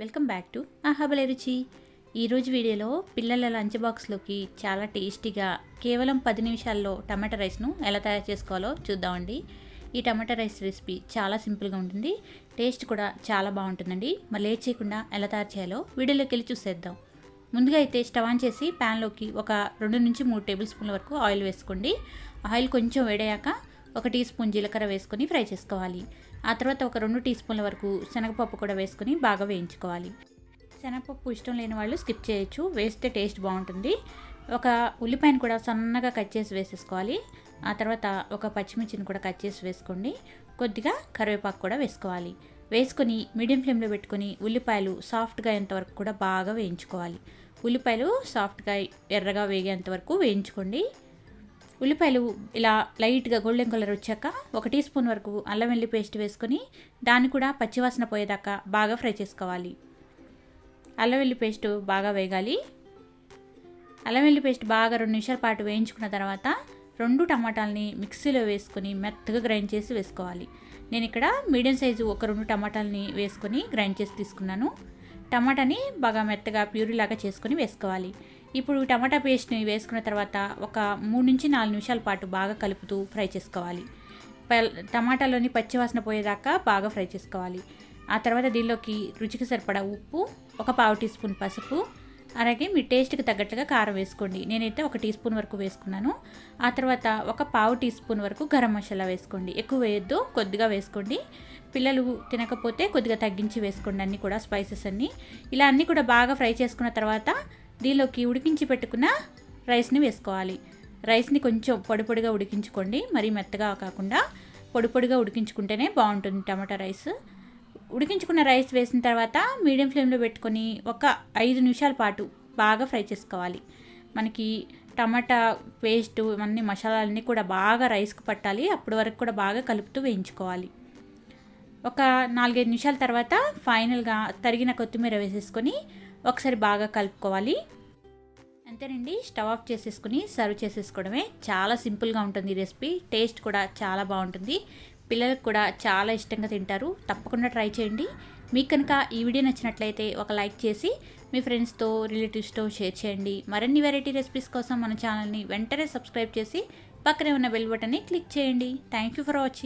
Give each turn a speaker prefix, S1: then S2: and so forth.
S1: Welcome back to ఆహాబలే రుచి. ఈరోజు వీడియోలో పిల్లల లంచ్ బాక్స్లోకి చాలా టేస్టీగా కేవలం పది నిమిషాల్లో టమాటా రైస్ను ఎలా తయారు చేసుకోవాలో చూద్దామండి. ఈ టమాటా రైస్ రెసిపీ చాలా సింపుల్గా ఉంటుంది. టేస్ట్ కూడా చాలా బాగుంటుందండి. మరి లేట్ చేయకుండా ఎలా తయారు చేయాలో వీడియోలోకి వెళ్ళి చూసేద్దాం. ముందుగా అయితే స్టవ్ ఆన్ చేసి ప్యాన్లోకి ఒక రెండు నుంచి మూడు టేబుల్ స్పూన్ల వరకు ఆయిల్ వేసుకోండి. ఆయిల్ కొంచెం వేడయ్యాక ఒక టీ స్పూన్ జీలకర్ర వేసుకొని ఫ్రై చేసుకోవాలి. ఆ తర్వాత ఒక రెండు టీ స్పూన్ల వరకు శనగపప్పు కూడా వేసుకొని బాగా వేయించుకోవాలి. శనగపప్పు ఇష్టం లేని వాళ్ళు స్కిప్ చేయొచ్చు. వేస్తే టేస్ట్ బాగుంటుంది. ఒక ఉల్లిపాయను కూడా సన్నగా కట్ చేసి వేసేసుకోవాలి. ఆ తర్వాత ఒక పచ్చిమిర్చిని కూడా కట్ చేసి వేసుకోండి. కొద్దిగా కరివేపాకు కూడా వేసుకోవాలి. వేసుకొని మీడియం ఫ్లేమ్లో పెట్టుకొని ఉల్లిపాయలు సాఫ్ట్గా అయ్యేంతవరకు కూడా బాగా వేయించుకోవాలి. ఉల్లిపాయలు సాఫ్ట్గా ఎర్రగా వేగేంత వరకు వేయించుకోండి. ఉల్లిపాయలు ఇలా లైట్గా గోల్డెన్ కలర్ వచ్చాక ఒక టీ స్పూన్ వరకు అల్లం వెల్లి పేస్ట్ వేసుకొని దాన్ని కూడా పచ్చివాసన పోయేదాకా బాగా ఫ్రై చేసుకోవాలి. అల్లం వెల్లి పేస్ట్ బాగా వేగాలి. అల్లం వెల్లి పేస్ట్ బాగా రెండు నిమిషాల పాటు వేయించుకున్న తర్వాత రెండు టమాటాలని మిక్సీలో వేసుకొని మెత్తగా గ్రైండ్ చేసి వేసుకోవాలి. నేను ఇక్కడ మీడియం సైజు ఒక రెండు టమాటాలని వేసుకొని గ్రైండ్ చేసి తీసుకున్నాను. టమాటాని బాగా మెత్తగా ప్యూరీలాగా చేసుకొని వేసుకోవాలి. ఇప్పుడు టమాటా పేస్ట్ని వేసుకున్న తర్వాత ఒక మూడు నుంచి నాలుగు నిమిషాల పాటు బాగా కలుపుతూ ఫ్రై చేసుకోవాలి. టమాటాలోని పచ్చివాసన పోయేదాకా బాగా ఫ్రై చేసుకోవాలి. ఆ తర్వాత దీనిలోకి రుచికి సరిపడా ఉప్పు ఒక పావు టీ స్పూన్ పసుపు అలాగే మీ టేస్ట్కి తగ్గట్టుగా కారం వేసుకోండి. నేనైతే ఒక టీ స్పూన్ వరకు వేసుకున్నాను. ఆ తర్వాత ఒక పావు టీ స్పూన్ వరకు గరం మసాలా వేసుకోండి. ఎక్కువ వేయొద్దు కొద్దిగా వేసుకోండి. పిల్లలు తినకపోతే కొద్దిగా తగ్గించి వేసుకోండి అన్నీ కూడా స్పైసెస్ అన్నీ. ఇలా అన్నీ కూడా బాగా ఫ్రై చేసుకున్న తర్వాత దీనిలోకి ఉడికించి పెట్టుకున్న రైస్ని వేసుకోవాలి. రైస్ని కొంచెం పొడిపొడిగా ఉడికించుకోండి. మరీ మెత్తగా కాకుండా పొడిపొడిగా ఉడికించుకుంటేనే బాగుంటుంది టమాటా రైస్. ఉడికించుకున్న రైస్ వేసిన తర్వాత మీడియం ఫ్లేమ్లో పెట్టుకొని ఒక ఐదు నిమిషాల పాటు బాగా ఫ్రై చేసుకోవాలి. మనకి టమాటా పేస్ట్ అన్ని మసాలాలన్నీ కూడా బాగా రైస్కు పట్టాలి. అప్పటి వరకు కూడా బాగా కలుపుతూ వేయించుకోవాలి. ఒక నాలుగైదు నిమిషాల తర్వాత ఫైనల్గా తరిగిన కొత్తిమీర వేసేసుకొని ఒకసారి బాగా కలుపుకోవాలి. అంతేనండి స్టవ్ ఆఫ్ చేసేసుకుని సర్వ్ చేసేసుకోవడమే చాలా సింపుల్గా ఉంటుంది ఈ రెసిపీ. టేస్ట్ కూడా చాలా బాగుంటుంది. పిల్లలకు కూడా చాలా ఇష్టంగా తింటారు. తప్పకుండా ట్రై చేయండి. మీకు కనుక ఈ వీడియో నచ్చినట్లయితే ఒక లైక్ చేసి మీ ఫ్రెండ్స్తో రిలేటివ్స్తో షేర్ చేయండి. మరిన్ని వెరైటీ రెసిపీస్ కోసం మన ఛానల్ని వెంటనే సబ్స్క్రైబ్ చేసి పక్కనే ఉన్న బెల్ బటన్ని క్లిక్ చేయండి. Thank you for watching.